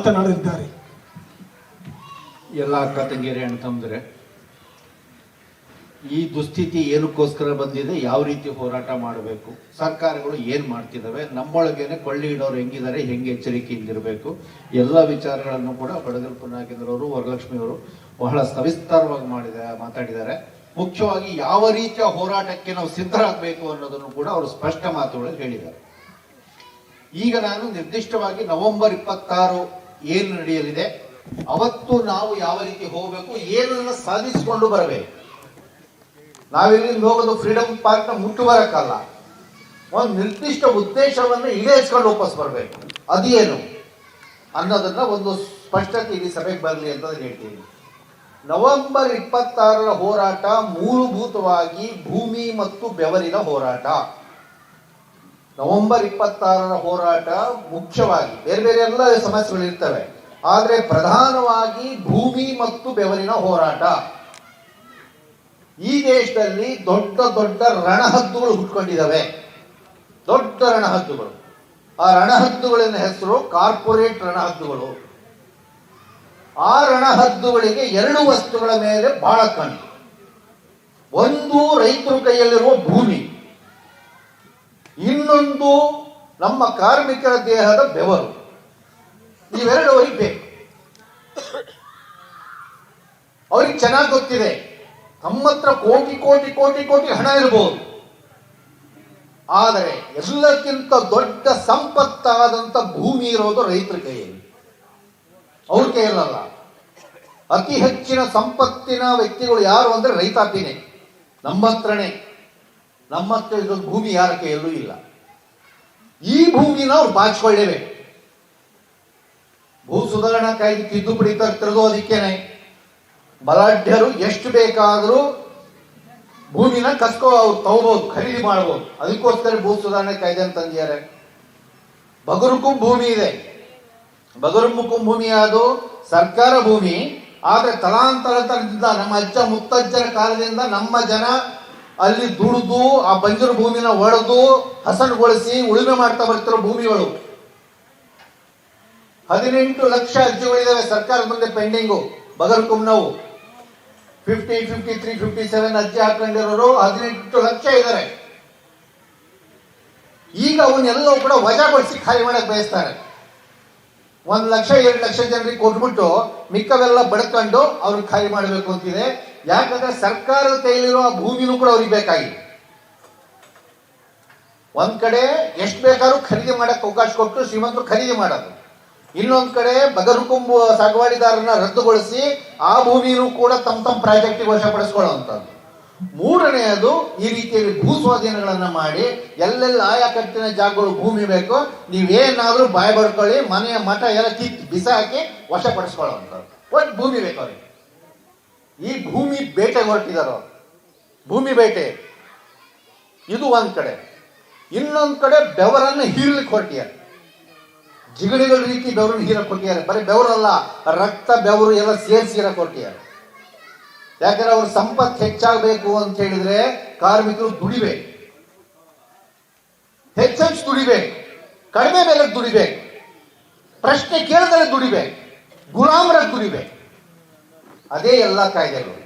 ಮಾತನಾಡಲಿದ್ದಾರೆ. ಎಲ್ಲ ಅಕ್ಕ ತಂಗಿಯರೇ ಈ ದುಸ್ಥಿತಿ ಏನಕ್ಕೋಸ್ಕರ ಬಂದಿದೆ, ಯಾವ ರೀತಿ ಹೋರಾಟ ಮಾಡಬೇಕು, ಸರ್ಕಾರಗಳು ಏನ್ ಮಾಡ್ತಿದ್ದಾವೆ ನಮ್ಮೊಳಗೇನೆ ಕೊಳ್ಳಿ ಇಡೋರು ಹೆಂಗಿದ್ದಾರೆ ಹೆಂಗೆ ಎಚ್ಚರಿಕೆಯಿಂದಿರಬೇಕು ಎಲ್ಲ ವಿಚಾರಗಳನ್ನು ಕೂಡ ಬಡಗಲ್ ವರಲಕ್ಷ್ಮಿ ಅವರು ಬಹಳ ಸವಿಸ್ತಾರವಾಗಿ ಮಾಡಿದ, ಮಾತಾಡಿದ್ದಾರೆ. ಮುಖ್ಯವಾಗಿ ಯಾವ ರೀತಿಯ ಹೋರಾಟಕ್ಕೆ ನಾವು ಸಿದ್ಧರಾಗಬೇಕು ಅನ್ನೋದನ್ನು ಕೂಡ ಅವರು ಸ್ಪಷ್ಟ ಮಾತುಗಳಲ್ಲಿ ಹೇಳಿದ್ದಾರೆ. ಈಗ ನಾನು ನಿರ್ದಿಷ್ಟವಾಗಿ ನವೆಂಬರ್ ಇಪ್ಪತ್ತಾರು ಏನು ನಡೆಯಲಿದೆ? ಅವತ್ತು ನಾವು ಯಾವ ರೀತಿ ಹೋಗಬೇಕು? ಏನನ್ನ ಸಾಧಿಸಿಕೊಂಡು ಬರಬೇಕು? ನಾವಿಲ್ಲಿಂದ ಹೋಗೋದು ಫ್ರೀಡಮ್ ಪಾರ್ಕ್ನ ಮುಟ್ಟು ಬರಕ್ಕಲ್ಲ ಒಂದು ನಿರ್ದಿಷ್ಟ ಉದ್ದೇಶವನ್ನು ಈಡೇರಿಸ್ಕೊಂಡು ವಾಪಸ್ ಬರಬೇಕು. ಅದೇನು? ಅನ್ನೋದನ್ನ ಒಂದು ಸ್ಪಷ್ಟತೆ ಇಲ್ಲಿ ಸಭೆಗೆ ಬರಲಿ ಅಂತ ಹೇಳ್ತೀನಿ. ನವೆಂಬರ್ ಇಪ್ಪತ್ತಾರರ ಹೋರಾಟ ಮೂಲಭೂತವಾಗಿ ಭೂಮಿ ಮತ್ತು ಬೆವರಿನ ಹೋರಾಟ. ನವೆಂಬರ್ ಇಪ್ಪತ್ತಾರರ ಹೋರಾಟ ಮುಖ್ಯವಾಗಿ, ಬೇರೆ ಬೇರೆ ಎಲ್ಲ ಸಮಸ್ಯೆಗಳು ಇರ್ತವೆ. ಆದರೆ ಪ್ರಧಾನವಾಗಿ ಭೂಮಿ ಮತ್ತು ಬೆವರಿನ ಹೋರಾಟ. ಈ ದೇಶದಲ್ಲಿ ದೊಡ್ಡ ದೊಡ್ಡ ರಣಹದ್ದುಗಳು ಹುಟ್ಕೊಂಡಿದ್ದಾವೆ. ದೊಡ್ಡ ರಣಹದ್ದುಗಳು. ಆ ರಣಹದ್ದುಗಳಿನ ಹೆಸರು ಕಾರ್ಪೊರೇಟ್ ರಣಹದ್ದುಗಳು. ಆ ರಣಹದ್ದುಗಳಿಗೆ ಎರಡು ವಸ್ತುಗಳ ಮೇಲೆ ಬಹಳ ಕಣ್ಣು. ಒಂದು ರೈತರ ಕೈಯಲ್ಲಿರುವ ಭೂಮಿ ಇನ್ನೊಂದು ನಮ್ಮ ಕಾರ್ಮಿಕರ ದೇಹದ ಬೆವರು. ಇವೆರಡು ಅವರಿಗೆ ಬೇಕು ಅವ್ರಿಗೆ ಚೆನ್ನಾಗಿ ಗೊತ್ತಿದೆ. ತಮ್ಮ ಹತ್ರ ಕೋಟಿ ಕೋಟಿ ಕೋಟಿ ಕೋಟಿ ಹಣ ಇರಬಹುದು ಆದರೆ ಎಲ್ಲಕ್ಕಿಂತ ದೊಡ್ಡ ಸಂಪತ್ತಾದಂತ ಭೂಮಿ ಇರೋದು ರೈತರ ಕೈಯಲ್ಲಿ. ಅವ್ರ ಕೈಯಲ್ಲ ಅತಿ ಹೆಚ್ಚಿನ ಸಂಪತ್ತಿನ ವ್ಯಕ್ತಿಗಳು ಯಾರು ಅಂದ್ರೆ ರೈತಾಪಿನೇ. ನಮ್ಮ ಹತ್ರನೇ ನಮ್ಮ ಹತ್ರ ಇದೊಂದು ಭೂಮಿ ಯಾರ ಕೈಯಲ್ಲೂ ಇಲ್ಲ. ಈ ಭೂಮಿನ ಅವ್ರು ಬಾಚಿಕೊಳ್ಳೇಬೇಕು ಭೂ ಸುಧಾರಣಾ ಕಾಯ್ದೆ ತಿದ್ದುಪಡಿ ತರ್ತಿರೋದು ಅದಕ್ಕೇನೆ. ಬಲಾಢ್ಯರು ಎಷ್ಟು ಬೇಕಾದರೂ ಭೂಮಿನ ಕಸ್ಕೋ, ಅವ್ರು ತಗೋಬಹುದು ಖರೀದಿ ಮಾಡಬಹುದು ಅದಕ್ಕೋಸ್ಕರ ಭೂ ಸುಧಾರಣೆ ಕಾಯ್ದೆ ಅಂತ ತಂದಿದ್ದಾರೆ. ಬಗರುಕು ಭೂಮಿ ಇದೆ. ಬಗರುಮುಖು ಭೂಮಿ ಅದು ಸರ್ಕಾರ ಭೂಮಿ. ಆದ್ರೆ ತಲಾಂತರದಿಂದ ನಮ್ಮ ಅಜ್ಜ ಮುತ್ತಜ್ಜರ ಕಾಲದಿಂದ ನಮ್ಮ ಜನ ಅಲ್ಲಿ ದುಡಿದು, ಆ ಬಂಜರು ಭೂಮಿನ ಒಡೆದು, ಹಸನುಗೊಳಿಸಿ ಉಳುಮೆ ಮಾಡ್ತಾ ಬರ್ತಿರೋ ಭೂಮಿಗಳು. ಹದಿನೆಂಟು ಲಕ್ಷ ಅರ್ಜಿಗಳಿದ್ದಾವೆ ಸರ್ಕಾರದ ಮುಂದೆ pending ಬಗರ್ಕುಮ್ನವು fifty fifty three fifty seven ಅರ್ಜಿ ಹಾಕೊಂಡಿರೋರು ಹದಿನೆಂಟು ಲಕ್ಷ ಇದ್ದಾರೆ ಈಗ ಅವನ್ನೆಲ್ಲವೂ ಕೂಡ ವಜಾಗೊಳಿಸಿ ಖಾಲಿ ಮಾಡಕ್ ಬಯಸ್ತಾರೆ. ಒಂದ್ ಲಕ್ಷ, ಎರಡು ಲಕ್ಷ ಜನರಿಗೆ ಕೊಟ್ಬಿಟ್ಟು ಮಿಕ್ಕವೆಲ್ಲ ಬಡ್ಕೊಂಡು ಅವ್ರಿಗೆ ಖಾಲಿ ಮಾಡಬೇಕು ಅಂತಿದೆ. ಯಾಕಂದ್ರೆ ಸರ್ಕಾರದ ಕೈಲಿರೋ ಆ ಭೂಮಿನೂ ಕೂಡ ಅವ್ರಿಗೆ ಬೇಕಾಗಿದೆ. ಒಂದ್ ಕಡೆ ಎಷ್ಟು ಬೇಕಾದ್ರೂ ಖರೀದಿ ಮಾಡಕ್ ಅವಕಾಶ ಕೊಟ್ಟು ಶ್ರೀಮಂತರು ಖರೀದಿ ಮಾಡೋದು. ಇನ್ನೊಂದು ಕಡೆ ಬಗರುಕುಂಬು ಸಾಗುವಾಡಿದಾರನ ರದ್ದುಗೊಳಿಸಿ ಆ ಭೂಮಿನೂ ಕೂಡ ತಮ್ಮ ತಮ್ಮ ಪ್ರಾಜೆಕ್ಟಿಗೆ ವಶಪಡಿಸ್ಕೊಳ್ಳುವಂಥದ್ದು. ಮೂರನೆಯದು ಈ ರೀತಿಯಲ್ಲಿ ಭೂ ಸ್ವಾಧೀನಗಳನ್ನ ಮಾಡಿ ಎಲ್ಲೆಲ್ಲಿ ಆಯಾ ಕಟ್ಟಿನ ಜಾಗಗಳು ಭೂಮಿ ಬೇಕು, ನೀವೇನಾದ್ರೂ ಬಾಯ್ ಬರ್ಕೊಳ್ಳಿ ಮನೆಯ ಮಠ ಎಲ್ಲ ಕಿತ್ತು ಬಿಸಾಕಿ ವಶಪಡಿಸ್ಕೊಳ್ಳುವಂಥದ್ದು. ಒಟ್ಟು ಭೂಮಿ ಬೇಕು ಅವ್ರಿಗೆ. ಈ ಭೂಮಿ ಬೇಟೆಗೆ ಹೊರಟಿದಾರ? ಭೂಮಿ ಬೇಟೆ. ಇದು ಒಂದು ಕಡೆ. ಇನ್ನೊಂದು ಕಡೆ ಬೆವರನ್ನು ಹೀರ್ಲಿಕ್ಕೆ ಹೊರಟಿದ್ದಾರೆ ಜಿಗಣಿಗಳ ರೀತಿ ಬೆವರನ್ನು ಹೀರಕ್ಕೆ ಹೊರಟಿದ್ದಾರೆ ಬರೀ ಬೆವರಲ್ಲ, ರಕ್ತ ಬೆವರು ಎಲ್ಲ ಸೇರಿಸಿ ಹೀರಕ್ ಹೊರಟಿದ್ದಾರೆ ಯಾಕಂದ್ರೆ ಅವ್ರ ಸಂಪತ್ತು ಹೆಚ್ಚಾಗಬೇಕು ಅಂತ ಹೇಳಿದ್ರೆ ಕಾರ್ಮಿಕರು ದುಡಿಬೇಕು. ಹೆಚ್ಚೆಚ್ಚು ದುಡಿಬೇಕು. ಕಡಿಮೆ ಮೇಲೆ ದುಡಿಬೇಕು. ಪ್ರಶ್ನೆ ಕೇಳಿದ್ರೆ ದುಡಿಬೇಕು. ಗುಲಾಮರಾಗಿ ದುಡಿಬೇಕು. ಅದೇ ಎಲ್ಲ ಕಾಯ್ದೆಗಳು.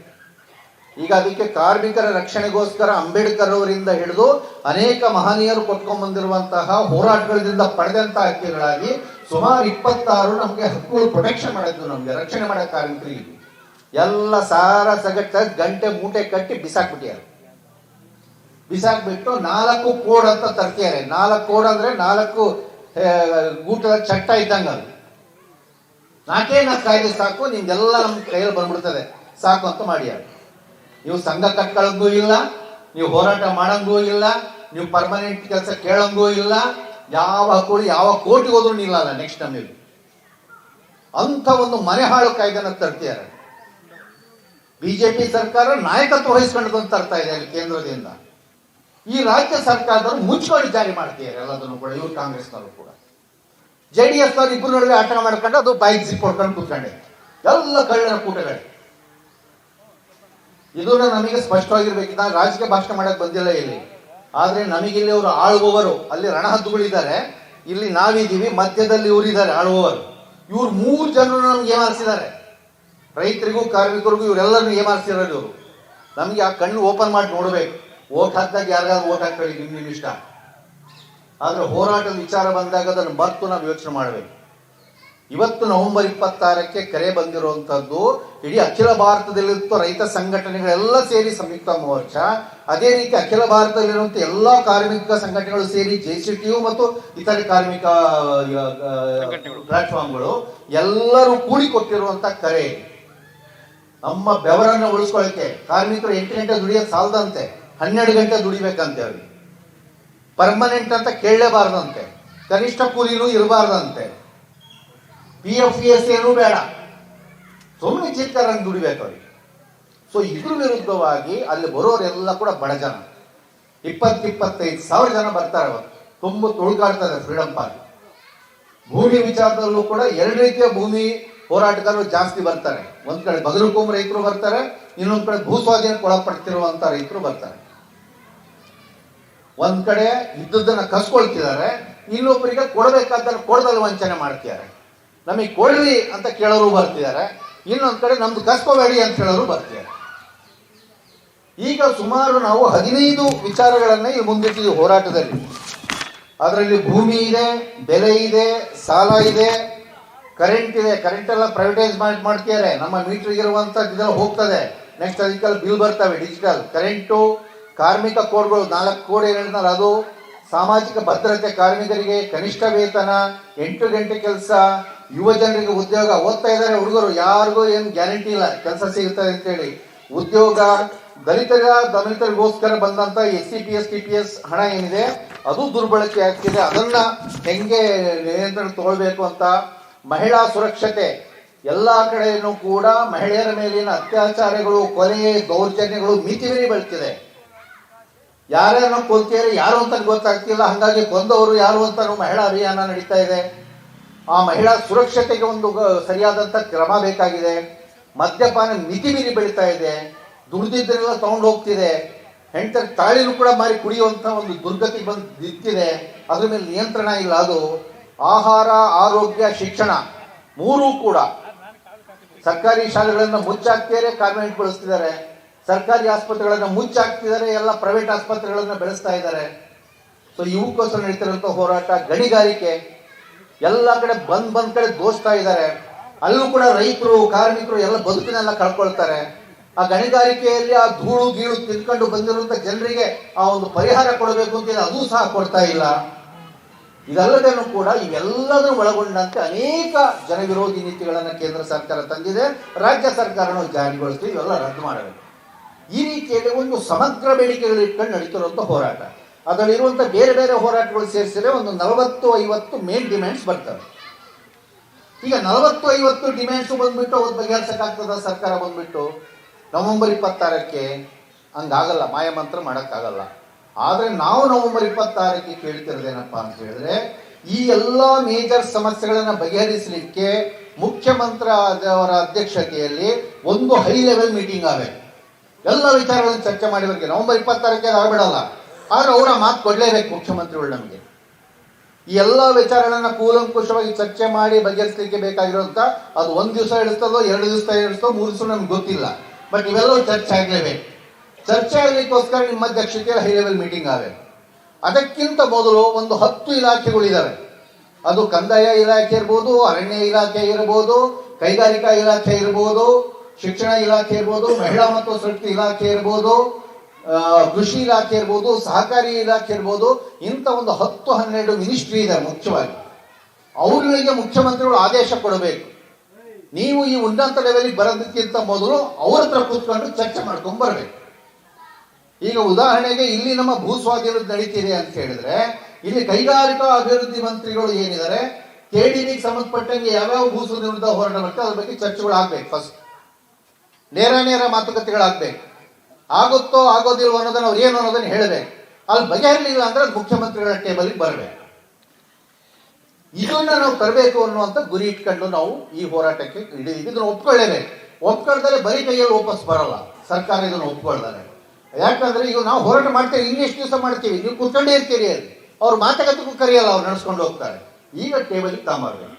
ಈಗ ಅದಕ್ಕೆ ಕಾರ್ಮಿಕರ ರಕ್ಷಣೆಗೋಸ್ಕರ ಅಂಬೇಡ್ಕರ್ ಅವರಿಂದ ಹಿಡಿದು ಅನೇಕ ಮಹನೀಯರು ಕೊಟ್ಕೊಂಡ್ ಬಂದಿರುವಂತಹ ಹೋರಾಟಗಳಿಂದ ಪಡೆದಂತಹ ಹಕ್ಕಿಗಳಾಗಿ ಸುಮಾರು ಇಪ್ಪತ್ತಾರು ನಮಗೆ ಹಕ್ಕುಗಳು ಪ್ರೊಟೆಕ್ಷನ್ ಮಾಡಿದ್ದು ನಮ್ಗೆ, ರಕ್ಷಣೆ ಮಾಡೋ ಕಾರ್ಮಿಕರಿಗೆ. ಎಲ್ಲ ಸಾರ ಸಗಟ ಗಂಟೆ ಮೂಟೆ ಕಟ್ಟಿ ಬಿಸಾಕ್ಬಿಟ್ಟಿದ್ದಾರೆ. ಬಿಸಾಕ್ಬಿಟ್ಟು ನಾಲ್ಕು ಕೋಡ್ ಅಂತ ತರ್ತಿದ್ದಾರೆ. ನಾಲ್ಕು ಕೋಡ್ ಅಂದ್ರೆ ನಾಲ್ಕು ಗೂಟದ ಚಟ್ಟ ಇದ್ದಂಗ ಅದು. ನಾಲ್ಕೇ ನಾಲ್ಕು ಸಾಕು ನಿಮ್ದೆಲ್ಲ ನಮ್ಮ ಕೈಯಲ್ಲಿ ಬಂದ್ಬಿಡ್ತದೆ. ಸಾಕು ಅಂತ ಮಾಡಿ ನೀವು ಸಂಘ ಕಟ್ಕೊಳ್ಳಂಗೂ ಇಲ್ಲ, ನೀವು ಹೋರಾಟ ಮಾಡಂಗೂ ಇಲ್ಲ, ನೀವು ಪರ್ಮನೆಂಟ್ ಕೆಲಸ ಕೇಳಂಗೂ ಇಲ್ಲ, ಯಾವ ಹಕ್ಕುಗಳು ಯಾವ ಕೋರ್ಟಿಗೆ ಹೋದ್ರೂ ನಿಲ್ಲಲ್ಲ ನೆಕ್ಸ್ಟ್ ನಮಗೆ ಅಂತ ಒಂದು ಮನೆ ಹಾಳು ಕಾಯ್ದೆನ ತರ್ತಿದ್ದಾರೆ ಬಿಜೆಪಿ ಸರ್ಕಾರ ನಾಯಕತ್ವ ವಹಿಸ್ಕೊಂಡು ತರ್ತಾ ಇದೆ ಅಲ್ಲಿ ಕೇಂದ್ರದಿಂದ. ಈ ರಾಜ್ಯ ಸರ್ಕಾರದವರು ಮುಚ್ಚಿಕೊಂಡು ಜಾರಿ ಮಾಡ್ತಿದ್ದಾರೆ ಎಲ್ಲದನ್ನು ಕೂಡ, ಇವರು ಕಾಂಗ್ರೆಸ್ನವರು ಕೂಡ. ಜೆ ಡಿ ಎಸ್ ಇಬ್ಬರು ನಡುವೆ ಆಟ ಮಾಡ್ಕೊಂಡು ಅದು ಬೈಕ್ ಸಿಕ್ ಹೊಡ್ಕೊಂಡು ಕೂತ್ಕೊಂಡೆ. ಎಲ್ಲ ಕಳ್ಳರ ಕೂಟಗಳೇ. ಇದು ನಮಗೆ ಸ್ಪಷ್ಟವಾಗಿರ್ಬೇಕು ನಾನು ರಾಜಕೀಯ ಭಾಷಣ ಮಾಡಕ್ ಬಂದಿಲ್ಲ ಇಲ್ಲಿ. ಆದ್ರೆ ನಮಗಿಲ್ಲಿ ಅವರು ಆಳುವವರು. ಅಲ್ಲಿ ರಣಹದ್ದುಗಳಿದ್ದಾರೆ. ಇಲ್ಲಿ ನಾವಿದ್ದೀವಿ, ಮಧ್ಯದಲ್ಲಿ ಇವರಿದ್ದಾರೆ ಆಳುವವರು. ಇವ್ರು ಮೂರು ಜನರು ನಮ್ಗೆ ಏಮಾರಿಸಿದ್ದಾರೆ. ರೈತರಿಗೂ, ಕಾರ್ಮಿಕರಿಗೂ ಇವರೆಲ್ಲರನ್ನು ಏಮಾರಿಸಿರೋದು ಇವರು. ನಮಗೆ ಆ ಕಣ್ಣು ಓಪನ್ ಮಾಡಿ ನೋಡ್ಬೇಕು. ಓಟ್ ಹಾಕಿದಾಗ ಯಾರಿಗಾದ್ರು ಓಟ್ ಹಾಕೊಳ್ಳಿ ನಿಮ್ ನಿಮ್ ಇಷ್ಟ. ಆದ್ರೆ ಹೋರಾಟದ ವಿಚಾರ ಬಂದಾಗ ಅದನ್ನು ಮರ್ತು ನಾವು ಯೋಚನೆ ಮಾಡಬೇಕು. ಇವತ್ತು ನವೆಂಬರ್ ಇಪ್ಪತ್ತಾರಕ್ಕೆ ಕರೆ ಬಂದಿರುವಂಥದ್ದು ಇಡೀ ಅಖಿಲ ಭಾರತದಲ್ಲಿರುವ ರೈತ ಸಂಘಟನೆಗಳೆಲ್ಲ ಸೇರಿ ಸಂಯುಕ್ತ ಮೋರ್ಚಾ ಅದೇ ರೀತಿ ಅಖಿಲ ಭಾರತದಲ್ಲಿರುವಂಥ ಎಲ್ಲ ಕಾರ್ಮಿಕ ಸಂಘಟನೆಗಳು ಸೇರಿ ಜೆಸಿಟಿಯು ಮತ್ತು ಇತರ ಕಾರ್ಮಿಕ ಪ್ಲಾಟ್ಫಾರ್ಮ್ಗಳು ಎಲ್ಲರೂ ಕೂಡಿ ಕೊಟ್ಟಿರುವಂತ ಕರೆ. ನಮ್ಮ ಬೆವರನ್ನ ಉಳಿಸ್ಕೊಳ್ಳಿಕ್ಕೆ ಕಾರ್ಮಿಕರು ಎಂಟು ಗಂಟೆ ದುಡಿಯೋದು ಸಾಲದಂತೆ ಹನ್ನೆರಡು ಗಂಟೆ ದುಡಿಬೇಕಂತೆ ಅವ್ರಿಗೆ. ಪರ್ಮನೆಂಟ್ ಅಂತ ಕೇಳಲೇಬಾರ್ದಂತೆ. ಕನಿಷ್ಠ ಕೂಲಿನೂ ಇರಬಾರ್ದಂತೆ. ಪಿ ಎಫ್ ಪಿ ಎಸ್ ಏನೂ ಬೇಡ. ಸುಮ್ಮನೆ ಚಿಕ್ಕರಂಗ್ ದುಡಿಬೇಕು ಅವರಿಗೆ. ಸೊ ಇದ್ರ ವಿರುದ್ಧವಾಗಿ ಅಲ್ಲಿ ಬರೋರೆಲ್ಲ ಕೂಡ ಬಡ ಜನ. ಇಪ್ಪತ್ತಿಪ್ಪತ್ತೈದು ಸಾವಿರ ಜನ ಬರ್ತಾರೆ ಅವರು ತುಂಬ ತುಳುಕಾಡ್ತಾರೆ ಫ್ರೀಡಮ್ ಪಾರ್ಕ್ ಭೂಮಿ ವಿಚಾರದಲ್ಲೂ ಕೂಡ ಎರಡು ರೀತಿಯ ಭೂಮಿ ಹೋರಾಟಗಾರರು ಜಾಸ್ತಿ ಬರ್ತಾರೆ. ಒಂದ್ ಕಡೆ ಬಗರುಕೋಮ್ ರೈತರು ಬರ್ತಾರೆ, ಇನ್ನೊಂದ್ ಕಡೆ ಭೂಸ್ವಾಧೀನಕ್ಕೆ ಒಳಪಡ್ತಿರುವಂತ ರೈತರು ಬರ್ತಾರೆ. ಒಂದ್ ಕಡೆ ಇದ್ದದನ್ನ ಕಸ್ಕೊಳ್ತಿದ್ದಾರೆ ಇನ್ನೊಬ್ಬರಿಗೆ ಕೊಡಬೇಕಾದ್ರೆ ಕೊಡದಲ್ಲಿ ವಂಚನೆ ಮಾಡ್ತಿದ್ದಾರೆ. ನಮಗೆ ಕೊಡ್ರಿ ಅಂತ ಕೇಳೋರು ಬರ್ತಿದ್ದಾರೆ, ಇನ್ನೊಂದ್ ಕಡೆ ನಮ್ದು ಕಸ್ಕೋಬೇಡಿ ಅಂತ ಹೇಳೋರು ಬರ್ತಿದ್ದಾರೆ. ಈಗ ಸುಮಾರು ನಾವು ಹದಿನೈದು ವಿಚಾರಗಳನ್ನ ಈ ಮುಂದಿಟ್ಟಿದ್ವಿ ಹೋರಾಟದಲ್ಲಿ ಅದರಲ್ಲಿ ಭೂಮಿ ಇದೆ, ಬೆಲೆ ಇದೆ, ಸಾಲ ಇದೆ ಕರೆಂಟ್ ಇದೆ ಕರೆಂಟ್ ಎಲ್ಲ ಪ್ರೈವೇಟೈಸ್ ಮಾಡಿ, ಮಾಡ್ತಿದ್ದಾರೆ. ನಮ್ಮ ಮೀಟರ್ ಇರುವಂತ ಇದೆಲ್ಲ ಹೋಗ್ತದೆ. ನೆಕ್ಸ್ಟ್ ಅದಕ್ಕೆಲ್ಲ ಬಿಲ್ ಬರ್ತವೆ ಡಿಜಿಟಲ್ ಕರೆಂಟು ಕಾರ್ಮಿಕ ಕೋಡ್ಗಳು ನಾಲ್ಕು ಕೋಡ್ ಹೇಳಿದ್ನಲ್ಲ ಅದು ಸಾಮಾಜಿಕ ಭದ್ರತೆ ಕಾರ್ಮಿಕರಿಗೆ ಕನಿಷ್ಠ ವೇತನ, ಎಂಟು ಗಂಟೆ ಕೆಲಸ, ಯುವ ಜನರಿಗೆ ಉದ್ಯೋಗ ಓದ್ತಾ ಇದ್ದಾರೆ ಹುಡುಗರು. ಯಾರಿಗೂ ಏನು ಗ್ಯಾರಂಟಿ ಇಲ್ಲ, ಕೆಲಸ ಸಿಗುತ್ತದೆ ಅಂತೇಳಿ. ಉದ್ಯೋಗ ದಲಿತರ ದಲಿತರಿಗೋಸ್ಕರ ಬಂದಂತ S C P S T P S ಹಣ ಏನಿದೆ, ಅದು ದುರ್ಬಳಕೆ ಆಗ್ತಿದೆ. ಅದನ್ನ ಹೆಂಗೆ ನಿಯಂತ್ರಣ ತಗೊಳ್ಬೇಕು ಅಂತ ಮಹಿಳಾ ಸುರಕ್ಷತೆ ಎಲ್ಲಾ ಕಡೆಯೂ ಕೂಡ ಮಹಿಳೆಯರ ಮೇಲಿನ ಅತ್ಯಾಚಾರಗಳು, ಕೊಲೆ, ದೌರ್ಜನ್ಯಗಳು ಮಿತಿ ಮೀರಿ ಬೆಳ್ತಿದೆ. ಯಾರ್ಯಾರನ್ನ ಕೊಲ್ತಿದ್ದಾರೆ ಯಾರು ಅಂತ ಗೊತ್ತಾಗ್ತಿಲ್ಲ, ಹಂಗಾಗಿ ಕೊಂದವರು ಯಾರು ಅಂತ ಮಹಿಳಾ ಅಭಿಯಾನ ನಡೀತಾ ಇದೆ. ಆ ಮಹಿಳಾ ಸುರಕ್ಷತೆಗೆ ಒಂದು ಸರಿಯಾದಂಥ ಕ್ರಮ ಬೇಕಾಗಿದೆ. ಮದ್ಯಪಾನ ಮಿತಿ ಮೀರಿ ಬೆಳೀತಾ ಇದೆ. ದುಡ್ದಿದ್ದನ್ನೆಲ್ಲ ತಗೊಂಡು ಹೋಗ್ತಿದೆ. ಹೆಂಡತರ ತಾಳಿನೂ ಕೂಡ ಮಾರಿ ಕುಡಿಯುವಂತ ಒಂದು ದುರ್ಗತಿ ಬಂದು ನಿಂತಿದೆ. ಅದ್ರ ಮೇಲೆ ನಿಯಂತ್ರಣ ಇಲ್ಲ. ಅದು ಆಹಾರ, ಆರೋಗ್ಯ, ಶಿಕ್ಷಣ ಮೂರೂ ಕೂಡ. ಸರ್ಕಾರಿ ಶಾಲೆಗಳನ್ನು ಮುಚ್ಚಾಕ್ತಿದ್ದಾರೆ ಕಾನ್ವೆಂಟ್ ಬಳಸ್ತಿದ್ದಾರೆ ಸರ್ಕಾರಿ ಆಸ್ಪತ್ರೆಗಳನ್ನ ಮುಚ್ಚಾಕ್ತಿದ್ದಾರೆ ಎಲ್ಲ ಪ್ರೈವೇಟ್ ಆಸ್ಪತ್ರೆಗಳನ್ನ ಬೆಳೆಸ್ತಾ ಇದ್ದಾರೆ. ಸೊ ಇವಕ್ಕೋಸ್ಕರ ನಡೀತಿರುವಂತಹ ಹೋರಾಟ, ಗಣಿಗಾರಿಕೆ, ಎಲ್ಲ ಕಡೆ ಬಂದ್ ಬಂದ್ ಕಡೆ ದೋಸ್ತಾ ಇದ್ದಾರೆ. ಅಲ್ಲೂ ಕೂಡ ರೈತರು, ಕಾರ್ಮಿಕರು ಎಲ್ಲ ಬದುಕಿನೆಲ್ಲ ಕಳ್ಕೊಳ್ತಾರೆ. ಆ ಗಣಿಗಾರಿಕೆಯಲ್ಲಿ ಆ ಧೂಳು ಗೀಳು ತಿನ್ಕೊಂಡು ಬಂದಿರುವಂತ ಜನರಿಗೆ ಆ ಒಂದು ಪರಿಹಾರ ಕೊಡಬೇಕು ಅಂತ ಅದು ಸಹ ಕೊಡ್ತಾ ಇಲ್ಲ. ಇದಲ್ಲದೇನು ಕೂಡ ಇವೆಲ್ಲದನ್ನು ಒಳಗೊಂಡಂತೆ ಅನೇಕ ಜನವಿರೋಧಿ ನೀತಿಗಳನ್ನು ಕೇಂದ್ರ ಸರ್ಕಾರ ತಂದಿದೆ. ರಾಜ್ಯ ಸರ್ಕಾರನೂ ಜಾರಿಗೊಳಿಸಿ ಇವೆಲ್ಲ ರದ್ದು ಮಾಡಬೇಕು. ಈ ರೀತಿಯಲ್ಲಿ ಒಂದು ಸಮಗ್ರ ಬೇಡಿಕೆಗಳು ಇಟ್ಕೊಂಡು ನಡೀತಿರುವಂತ ಹೋರಾಟ. ಅದರಲ್ಲಿರುವಂಥ ಬೇರೆ ಬೇರೆ ಹೋರಾಟಗಳು ಸೇರಿಸಿದ್ರೆ ಒಂದು ನಲವತ್ತು ಐವತ್ತು ಮೇನ್ ಡಿಮ್ಯಾಂಡ್ಸ್ ಬರ್ತವೆ. ಈಗ ನಲವತ್ತು ಐವತ್ತು ಡಿಮ್ಯಾಂಡ್ಸ್ ಬಂದ್ಬಿಟ್ಟು ಅವ್ರು ಬಗೆಹರಿಸಕ್ಕಾಗ್ತದ ಸರ್ಕಾರ ಬಂದ್ಬಿಟ್ಟು ನವೆಂಬರ್ ಇಪ್ಪತ್ತಾರಕ್ಕೆ ಹಂಗಾಗಲ್ಲ, ಮಾಯಮಂತ್ರ ಮಾಡೋಕ್ಕಾಗಲ್ಲ. ಆದರೆ ನಾವು ನವೆಂಬರ್ ಇಪ್ಪತ್ತಾರಕ್ಕೆ ಕೇಳ್ತಿರೋದೇನಪ್ಪ ಅಂತ ಹೇಳಿದ್ರೆ ಈ ಎಲ್ಲ ಮೇಜರ್ ಸಮಸ್ಯೆಗಳನ್ನು ಬಗೆಹರಿಸಲಿಕ್ಕೆ ಮುಖ್ಯಮಂತ್ರಿ ಅವರ ಅಧ್ಯಕ್ಷತೆಯಲ್ಲಿ ಒಂದು ಹೈ ಲೆವೆಲ್ ಮೀಟಿಂಗ್ ಆಗಬೇಕು. ಎಲ್ಲ ವಿಚಾರಗಳನ್ನು ಚರ್ಚೆ ಮಾಡಿ ಮಾಡಿದವರಿಗೆ ನವೆಂಬರ್ ಇಪ್ಪತ್ತಾರಕ್ಕೆ ಆಗ್ಬಿಡಲ್ಲ. ಆದ್ರೆ ಅವರ ಮಾತು ಕೊಡ್ಲೇಬೇಕು ಮುಖ್ಯಮಂತ್ರಿಗಳು ನಮಗೆ. ಈ ಎಲ್ಲ ವಿಚಾರಗಳನ್ನ ಕೂಲಂಕುಷವಾಗಿ ಚರ್ಚೆ ಮಾಡಿ ಬಗೆಹರಿಸಲಿಕ್ಕೆ ಬೇಕಾಗಿರುವಂತ ಅದು ಒಂದ್ ದಿವಸ ಇಳಿಸ್ತದೋ, ಎರಡು ದಿವಸ ಇಳಿಸ್ತೋ ಮೂರು ದಿವಸ ನಮ್ಗೆ ಗೊತ್ತಿಲ್ಲ. ಬಟ್ ಇವೆಲ್ಲವೂ ಚರ್ಚೆ ಆಗಲೇಬೇಕು. ಚರ್ಚೆ ಆಗಲಿಕ್ಕೋಸ್ಕರ ನಿಮ್ಮ ಅಧ್ಯಕ್ಷತೆಯಲ್ಲಿ ಹೈ ಲೆವೆಲ್ ಮೀಟಿಂಗ್ ಆಗಬೇಕು. ಅದಕ್ಕಿಂತ ಮೊದಲು ಒಂದು ಹತ್ತು ಇಲಾಖೆಗಳಿದ್ದಾವೆ ಅದು ಕಂದಾಯ ಇಲಾಖೆ ಇರ್ಬೋದು, ಅರಣ್ಯ ಇಲಾಖೆ ಇರ್ಬೋದು, ಕೈಗಾರಿಕಾ ಇಲಾಖೆ ಇರ್ಬೋದು ಶಿಕ್ಷಣ ಇಲಾಖೆ ಇರ್ಬೋದು, ಮಹಿಳಾ ಮತ್ತು ಶಕ್ತಿ ಇಲಾಖೆ ಇರ್ಬೋದು ಕೃಷಿ ಇಲಾಖೆ ಇರ್ಬೋದು, ಸಹಕಾರಿ ಇಲಾಖೆ ಇರ್ಬೋದು, ಇಂಥ ಒಂದು ಹತ್ತು ಹನ್ನೆರಡು ಮಿನಿಸ್ಟ್ರಿ ಇದೆ ಮುಖ್ಯವಾಗಿ. ಅವರುಗಳಿಗೆ ಮುಖ್ಯಮಂತ್ರಿಗಳು ಆದೇಶ ಕೊಡಬೇಕು? ನೀವು ಈ ಉನ್ನತ ಲೆವೆಲ್ಗೆ ಬರೋದಕ್ಕಿಂತ ಮೊದಲು ಅವ್ರ ಹತ್ರ ಕೂತ್ಕೊಂಡು ಚರ್ಚೆ ಮಾಡ್ಕೊಂಡು ಬರಬೇಕು. ಈಗ ಉದಾಹರಣೆಗೆ ಇಲ್ಲಿ ನಮ್ಮ ಭೂ ಸ್ವಾಧೀನ ನಡೀತಿದೆ ಅಂತ ಹೇಳಿದ್ರೆ, ಇಲ್ಲಿ ಕೈಗಾರಿಕಾ ಅಭಿವೃದ್ಧಿ ಮಂತ್ರಿಗಳು ಏನಿದ್ದಾರೆ ಕೆಡಿಬಿಗೆ ಸಂಬಂಧಪಟ್ಟಂಗೆ ಯಾವ್ಯಾವ ಭೂ ಸ್ವಾಧೀನದ ಹೋರಾಟ ಮಾಡ್ತಾರೆ ಅದ್ರ ಬಗ್ಗೆ ಚರ್ಚೆಗಳು ಆಗ್ಬೇಕು ಫಸ್ಟ್ ನೇರ ನೇರ ಮಾತುಕತೆಗಳಾಗ್ಬೇಕು. ಆಗುತ್ತೋ ಆಗೋದಿಲ್ವೋ ಅನ್ನೋದನ್ನ ಅವ್ರು ಏನು ಅನ್ನೋದನ್ನು ಹೇಳಬೇಕು ಅಲ್ಲಿ ಬಗೆಹರಲಿಲ್ಲ ಅಂದ್ರೆ ಅದು ಮುಖ್ಯಮಂತ್ರಿಗಳ ಟೇಬಲ್ಗೆ ಬರಬೇಕು. ಇದನ್ನ ನಾವು ತರಬೇಕು ಅನ್ನುವಂಥ ಗುರಿ ಇಟ್ಕೊಂಡು ನಾವು ಈ ಹೋರಾಟಕ್ಕೆ ಇಡೀ, ಇದನ್ನ ಒಪ್ಕೊಳ್ಳೇಬೇಕು. ಒಪ್ಕೊಳ್ತಾರೆ ಬರೀ ಕೈಯಲ್ಲಿ ವಾಪಸ್ ಬರಲ್ಲ. ಸರ್ಕಾರ ಇದನ್ನು ಒಪ್ಕೊಳ್ತಾರೆ. ಯಾಕಂದ್ರೆ ಈಗ ನಾವು ಹೋರಾಟ ಮಾಡ್ತೇವೆ, ಇನ್ನೆಷ್ಟು ದಿವಸ ಮಾಡ್ತೀವಿ, ನೀವು ಕುತ್ಕೊಂಡೇ ಇರ್ತೀರಿ ಅಲ್ಲಿ. ಅವ್ರು ಮಾತುಕತೆಗೂ ಕರೆಯಲ್ಲ, ಅವ್ರು ನಡೆಸ್ಕೊಂಡು ಹೋಗ್ತಾರೆ. ಈಗ ಟೇಬಲ್ಗೆ ತಗೊಂಬರ್ಬೇಕು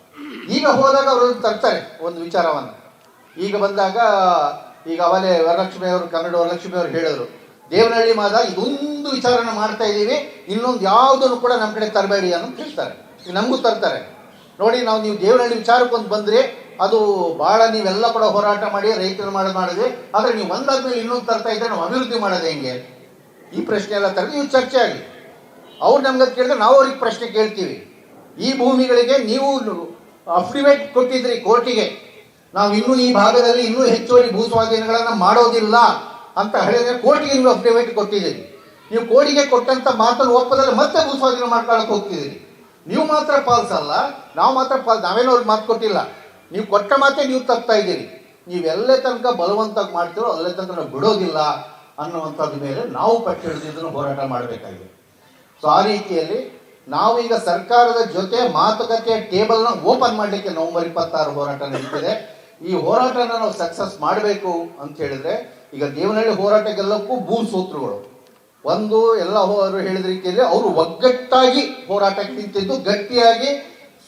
ಈಗ ಹೋದಾಗ ಅವರು ತರ್ತಾರೆ ಒಂದು ವಿಚಾರವನ್ನು. ಈಗ ಬಂದಾಗ ಈಗ ಅವಲೇ ವರಲಕ್ಷ್ಮಿ ಅವರು, ಕನ್ನಡ ವರಲಕ್ಷ್ಮಿ ಅವರು ಹೇಳಿದ್ರು, ದೇವನಹಳ್ಳಿ ಮಾದ ಇದೊಂದು ವಿಚಾರನ ಮಾಡ್ತಾ ಇದ್ದೀವಿ, ಇನ್ನೊಂದು ಯಾವುದನ್ನು ಕೂಡ ನಮ್ಮ ಕಡೆ ತರಬೇಡಿ ಅಂತ ಹೇಳ್ತಾರೆ ನಮಗೂ ತರ್ತಾರೆ. ನೋಡಿ, ನಾವು ನೀವು ದೇವನಹಳ್ಳಿ ವಿಚಾರಕ್ಕೊಂದು ಬಂದ್ರೆ, ಅದು ಬಹಳ ನೀವೆಲ್ಲ ಕೂಡ ಹೋರಾಟ ಮಾಡಿ, ರೈತರು ಮಾಡೋದು ಮಾಡಿದ್ವಿ ಆದರೆ ನೀವು ಒಂದಾದ್ಮೇಲೆ ಇನ್ನೊಂದು ತರ್ತಾ ಇದ್ರೆ ನಾವು ಅಭಿವೃದ್ಧಿ ಮಾಡೋದು ಹೆಂಗೆ? ಈ ಪ್ರಶ್ನೆ ಎಲ್ಲ ತರಲಿ ನೀವು ಚರ್ಚೆ ಆಗಲಿ ಅವ್ರು ನಮ್ಗೆ ಕೇಳಿದ್ರೆ ನಾವು ಅವ್ರಿಗೆ ಪ್ರಶ್ನೆ ಕೇಳ್ತೀವಿ. ಈ ಭೂಮಿಗಳಿಗೆ ನೀವು ಅಫಿಡವಿಟ್ ಕೊಟ್ಟಿದ್ರಿ ಕೋರ್ಟಿಗೆ. ನಾವು ಇನ್ನೂ ಈ ಭಾಗದಲ್ಲಿ ಇನ್ನೂ ಹೆಚ್ಚುವರಿ ಭೂ ಸ್ವಾಧೀನಗಳನ್ನು ಮಾಡೋದಿಲ್ಲ ಅಂತ ಹೇಳಿದ್ರೆ ಕೋರ್ಟಿಗೆ ನೀವು ಅಫಿಡವಿಟ್ ಕೊಟ್ಟಿದ್ದೀರಿ. ನೀವು ಕೋರ್ಟಿಗೆ ಕೊಟ್ಟಂತ ಮಾತನ್ನು ಒಪ್ಪದಲ್ಲಿ ಮತ್ತೆ ಭೂ ಸ್ವಾಧೀನ ಮಾಡ್ಕೊಳ್ಳೋಕೆ ಹೋಗ್ತಿದ್ದೀರಿ. ನೀವು ಮಾತ್ರ ಫಾಲ್ಸ್ ಅಲ್ಲ, ನಾವು ಮಾತ್ರ ಪಾಲ್ ನಾವೇನೋ ಅವ್ರಿಗೆ ಮಾತು ಕೊಟ್ಟಿಲ್ಲ. ನೀವು ಕೊಟ್ಟ ಮಾತೆ ನೀವು ತಪ್ತಾ ಇದ್ದೀರಿ. ನೀವೆಲ್ಲೇ ತನಕ ಬಲವಂತಾಗಿ ಮಾಡ್ತೀರೋ ಅಲ್ಲೇ ತನಕ ನಾವು ಬಿಡೋದಿಲ್ಲ ಅನ್ನುವಂಥದ್ದ ಮೇಲೆ ನಾವು ಪಟ್ಟು ಹೋರಾಟ ಮಾಡಬೇಕಾಗಿದೆ. ಸೊ ಆ ರೀತಿಯಲ್ಲಿ ನಾವು ಈಗ ಸರ್ಕಾರದ ಜೊತೆ ಮಾತುಕತೆ ಟೇಬಲ್ನ ಓಪನ್ ಮಾಡಲಿಕ್ಕೆ ನವೆಂಬರ್ ಇಪ್ಪತ್ತಾರು ಹೋರಾಟ ನಡೀತಿದೆ. ಈ ಹೋರಾಟನ ನಾವು ಸಕ್ಸಸ್ ಮಾಡಬೇಕು ಅಂತ ಹೇಳಿದ್ರೆ, ಈಗ ದೇವನಹಳ್ಳಿ ಹೋರಾಟಕ್ಕೆಲ್ಲಕ್ಕೂ ಭೂ ಸೂತ್ರಗಳು. ಒಂದು ಎಲ್ಲ ಅವರು ಹೇಳಿದ ರೀತಿಯಲ್ಲಿ ಅವರು ಒಗ್ಗಟ್ಟಾಗಿ ಹೋರಾಟಕ್ಕೆ ನಿಂತಿದ್ದು, ಗಟ್ಟಿಯಾಗಿ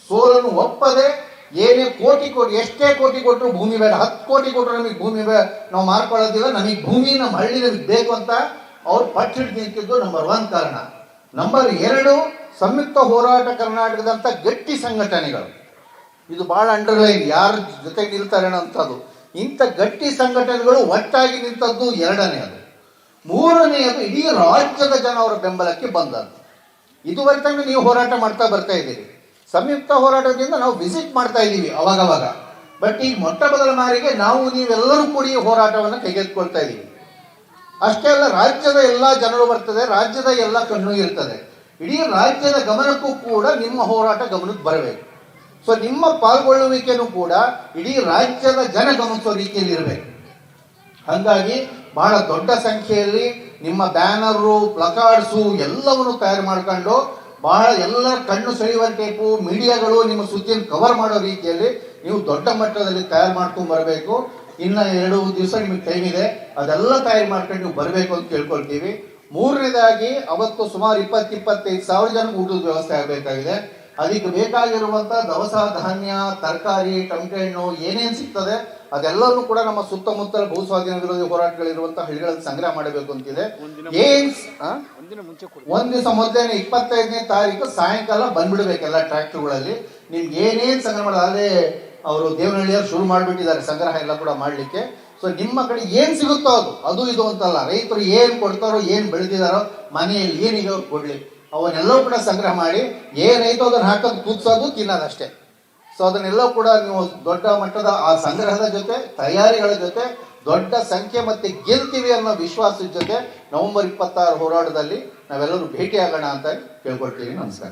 ಸೋಲನ್ನು ಒಪ್ಪದೆ ಏನೇ ಕೋಟಿ ಕೋಟಿ, ಎಷ್ಟೇ ಕೋಟಿ ಕೊಟ್ಟರು ಭೂಮಿ ಬೇಡ, ಹತ್ತು ಕೋಟಿ ಕೊಟ್ಟರು ನಮಗೆ ಭೂಮಿ ಬೇಡ ನಾವು ಮಾರ್ಕೊಳ್ಳೋದಿಲ್ಲ, ನಮಗೆ ಭೂಮಿ ನಮ್ಮ ಹಳ್ಳಿ ನಮಗೆ ಬೇಕು ಅಂತ ಅವ್ರು ಪಟ್ಟಿಡ್ ನಿಂತಿದ್ದು ನಂಬರ್ ಒನ್ ಕಾರಣ. ನಂಬರ್ ಎರಡು, ಸಂಯುಕ್ತ ಹೋರಾಟ ಕರ್ನಾಟಕದಂಥ ಗಟ್ಟಿ ಸಂಘಟನೆಗಳು. ಇದು ಬಹಳ ಅಂಡರ್ಲೈನ್. ಯಾರ ಜೊತೆಗೆ ನಿಲ್ತಾರೆ ಅನ್ನೋಂಥದ್ದು. ಇಂಥ ಗಟ್ಟಿ ಸಂಘಟನೆಗಳು ಒಟ್ಟಾಗಿ ನಿಂತದ್ದು ಎರಡನೇ ಅದು. ಮೂರನೆಯದು ಇಡೀ ರಾಜ್ಯದ ಜನ ಅವರ ಬೆಂಬಲಕ್ಕೆ ಬಂದದ್ದು. ಇದುವರೆ ತನಕ ನೀವು ಹೋರಾಟ ಮಾಡ್ತಾ ಬರ್ತಾ ಇದ್ದೀರಿ. ಸಂಯುಕ್ತ ಹೋರಾಟದಿಂದ ನಾವು ವಿಸಿಟ್ ಮಾಡ್ತಾ ಇದ್ದೀವಿ ಅವಾಗವಾಗ. ಬಟ್ ಈಗ ಮೊಟ್ಟ ಮೊದಲ ಮಾರಿಗೆ ನಾವು ನೀವೆಲ್ಲರೂ ಕೂಡಿ ಹೋರಾಟವನ್ನು ತೆಗೆದುಕೊಳ್ತಾ ಇದ್ದೀವಿ. ಅಷ್ಟೇ ಅಲ್ಲ, ರಾಜ್ಯದ ಎಲ್ಲ ಜನರು ಬರ್ತದೆ, ರಾಜ್ಯದ ಎಲ್ಲ ಕಣ್ಣು ಇರ್ತದೆ. ಇಡೀ ರಾಜ್ಯದ ಗಮನಕ್ಕೂ ಕೂಡ ನಿಮ್ಮ ಹೋರಾಟ ಗಮನಕ್ಕೆ ಬರಬೇಕು. ಸೊ ನಿಮ್ಮ ಪಾಲ್ಗೊಳ್ಳುವಿಕೆನೂ ಕೂಡ ಇಡೀ ರಾಜ್ಯದ ಜನ ಗಮನಿಸೋ ರೀತಿಯಲ್ಲಿ ಇರಬೇಕು. ಹಾಗಾಗಿ ಬಹಳ ದೊಡ್ಡ ಸಂಖ್ಯೆಯಲ್ಲಿ ನಿಮ್ಮ ಬ್ಯಾನರು, ಪ್ಲಕಾರ್ಡ್ಸು ಎಲ್ಲವನ್ನು ತಯಾರು ಮಾಡ್ಕೊಂಡು ಬಹಳ ಎಲ್ಲ ಕಣ್ಣು ಸೆಳೆಯುವ ಟೈಪು, ಮೀಡಿಯಾಗಳು ನಿಮ್ಮ ಸುದ್ದಿಯನ್ನು ಕವರ್ ಮಾಡೋ ರೀತಿಯಲ್ಲಿ ನೀವು ದೊಡ್ಡ ಮಟ್ಟದಲ್ಲಿ ತಯಾರು ಮಾಡ್ಕೊಂಡು ಬರಬೇಕು. ಇನ್ನು ಎರಡು ದಿವಸ ನಿಮಗೆ ಟೈಮ್ ಇದೆ. ಅದೆಲ್ಲ ತಯಾರು ಮಾಡ್ಕೊಂಡು ನೀವು ಬರಬೇಕು ಅಂತ ಕೇಳ್ಕೊಳ್ತೀವಿ ಮೂರನೇದಾಗಿ, ಅವತ್ತು ಸುಮಾರು ಇಪ್ಪತ್ತು, ಇಪ್ಪತ್ತೈದು ಸಾವಿರ ಜನ ಊಟದ ವ್ಯವಸ್ಥೆ ಆಗಬೇಕಾಗಿದೆ. ಅದಕ್ಕೆ ಬೇಕಾಗಿರುವಂತ ದವಸ ಧಾನ್ಯ ತರಕಾರಿ ಟಮಟೆ ಹಣ್ಣು ಏನೇನು ಸಿಗ್ತದೆ ಅದೆಲ್ಲವೂ ಕೂಡ ನಮ್ಮ ಸುತ್ತಮುತ್ತಲ ಭೂ ಸ್ವಾಧೀನ ವಿರೋಧಿ ಹೋರಾಟಗಳಿರುವಂತಹ ಹಳ್ಳಿಗಳಲ್ಲಿ ಸಂಗ್ರಹ ಮಾಡಬೇಕು ಅಂತಿದೆ. ಏನ್? ಒಂದ್ ದಿವಸ ಮೊದಲೇನೆ ಇಪ್ಪತ್ತೈದನೇ ತಾರೀಕು ಸಾಯಂಕಾಲ ಬಂದ್ಬಿಡ್ಬೇಕೆಲ್ಲ ಟ್ರ್ಯಾಕ್ಟರ್ಗಳಲ್ಲಿ. ನಿಮ್ಗೆ ಏನೇನ್ ಸಂಗ್ರಹ ಮಾಡೋದು ಅದೇ ಅವರು ದೇವನಹಳ್ಳಿಯವರು ಶುರು ಮಾಡಿಬಿಟ್ಟಿದ್ದಾರೆ ಸಂಗ್ರಹ ಎಲ್ಲ ಕೂಡ ಮಾಡ್ಲಿಕ್ಕೆ. ಸೊ ನಿಮ್ಮ ಕಡೆ ಏನ್ ಸಿಗುತ್ತೋ ಅದು. ಅದು ಇದು ಅಂತಲ್ಲ. ರೈತರು ಏನ್ ಕೊಡ್ತಾರೋ ಏನ್ ಬೆಳೆದಿದಾರೋ ಮನೆಯಲ್ಲಿ ಅವ್ರು ಕೊಡ್ಲಿ. ಅವನ್ನೆಲ್ಲವೂ ಕೂಡ ಸಂಗ್ರಹ ಮಾಡಿ ಏನೈತೋ ಅದನ್ನು ಹಾಕೋದು ತೂಗ್ಸೋದು ತಿನ್ನೋದಷ್ಟೇ ಸೊ ಅದನ್ನೆಲ್ಲ ಕೂಡ ನೀವು ದೊಡ್ಡ ಮಟ್ಟದ ಆ ಸಂಗ್ರಹದ ಜೊತೆ, ತಯಾರಿಗಳ ಜೊತೆ, ದೊಡ್ಡ ಸಂಖ್ಯೆ ಮತ್ತೆ ಗೆಲ್ತೀವಿ ಅನ್ನೋ ವಿಶ್ವಾಸದ ಜೊತೆ ನವೆಂಬರ್ ಇಪ್ಪತ್ತಾರು ಹೋರಾಟದಲ್ಲಿ ನಾವೆಲ್ಲರೂ ಭೇಟಿಯಾಗೋಣ ಅಂತ ಕೇಳ್ಕೊಳ್ತೀವಿ ನಮಸ್ಕಾರ.